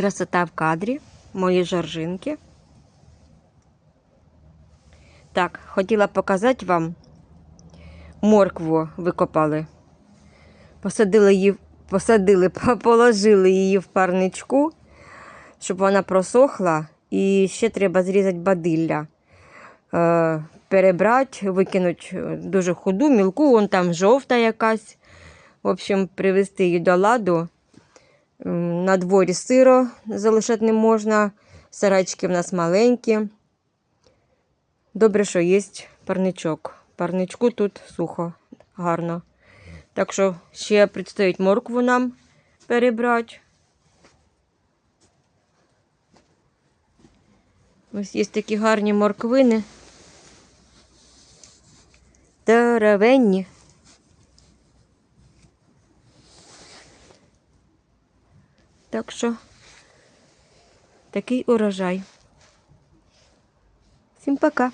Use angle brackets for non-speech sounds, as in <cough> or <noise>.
Красота в кадрі, мої жоржинки. Так, хотіла показати вам моркву викопали. Посадили її, посадили, <laughs> положили її в парничку, щоб вона просохла. І ще треба зрізати бадилля. Е, перебрати, викинути дуже худу, мілку, вон там жовта якась. В общем, привезти її до ладу. На дворі сиро залишати не можна. Сарайчики в нас маленькі. Добре, що є парничок. Парничку тут сухо, гарно. Так що ще предстоїть моркву нам перебрати. Ось є такі гарні морквини. Здоровенні. Так що такий урожай. Всім пока.